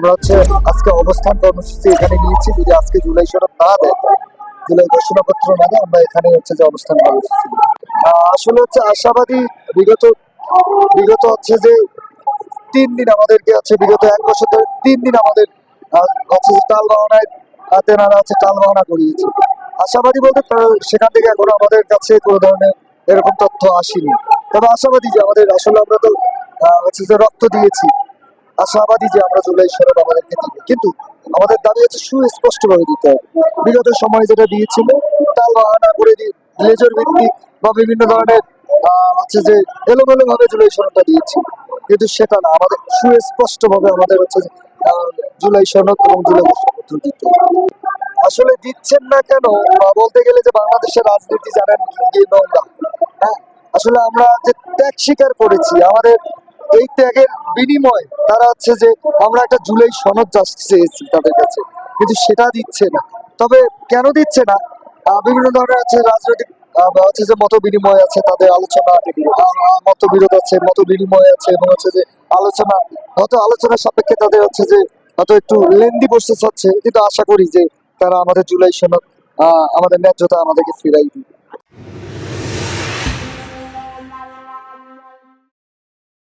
আমরা হচ্ছে আজকে অবস্থান কর্মসূচি এখানে নিয়েছি, যদি আজকে জুলাই সনদ না দেয়, জুলাই ঘোষণাপত্র না দেয়, আমরা এখানে হচ্ছে যে অবস্থান কর্মসূচি আসলে হচ্ছে আশাবাদী বিগত বিগত হচ্ছে যে তিন দিন আমাদেরকে আছে, বিগত এক বছর ধরে তিন দিন আমাদের হচ্ছে টাল বাহনায় তেনারা হচ্ছে টাল বাহনা করিয়েছে। আশাবাদী বলতে সেখান থেকে এখনও আমাদের কাছে কোনো ধরনের এরকম তথ্য আসেনি। তবে আশাবাদী যে আমাদের, আসলে আমরা তো হচ্ছে যে রক্ত দিয়েছি। আশাবাদী যে আমরা জুলাই সনদ আমাদেরকে দিবে কিন্তু আমাদের দাবি হচ্ছে সুস্পষ্ট ভাবে দিতে হবে। বিগত সময় যেটা দিয়েছিল টাল বাহানা করে দিয়ে লেজর ভিত্তিক বা বিভিন্ন ধরনের হচ্ছে যে এলোমেলো ভাবে জুলাই সনদটা কিন্তু সেটা না। আমাদের আমাদের হচ্ছে জুলাই সনদ এবং জুলাই দিতে আসলে দিচ্ছেন না কেন? বলতে গেলে যে বাংলাদেশের রাজনীতি জানেন কি নোংরা হ্যাঁ আসলে আমরা যে ত্যাগ স্বীকার করেছি, আমাদের এই ত্যাগের বিনিময় তারা হচ্ছে যে আমরা একটা জুলাই সনদ চেয়েছি তাদের কাছে। কিন্তু সেটা দিচ্ছে না। তবে কেন দিচ্ছে না? বিভিন্ন ধরনের আছে রাজনৈতিক হচ্ছে যে মত বিনিময় আছে তাদের আলোচনা আহ, মতবিরোধ আছে মত বিনিময় আছে এবং হচ্ছে যে আলোচনা হয়তো আলোচনার সাপেক্ষে তাদের হচ্ছে যে হয়তো একটু লেন্দি প্রসেস হচ্ছে। কিন্তু আশা করি যে তারা আমাদের জুলাই সনদ আমাদের ন্যায্যতা আমাদেরকে ফিরাই দিবে।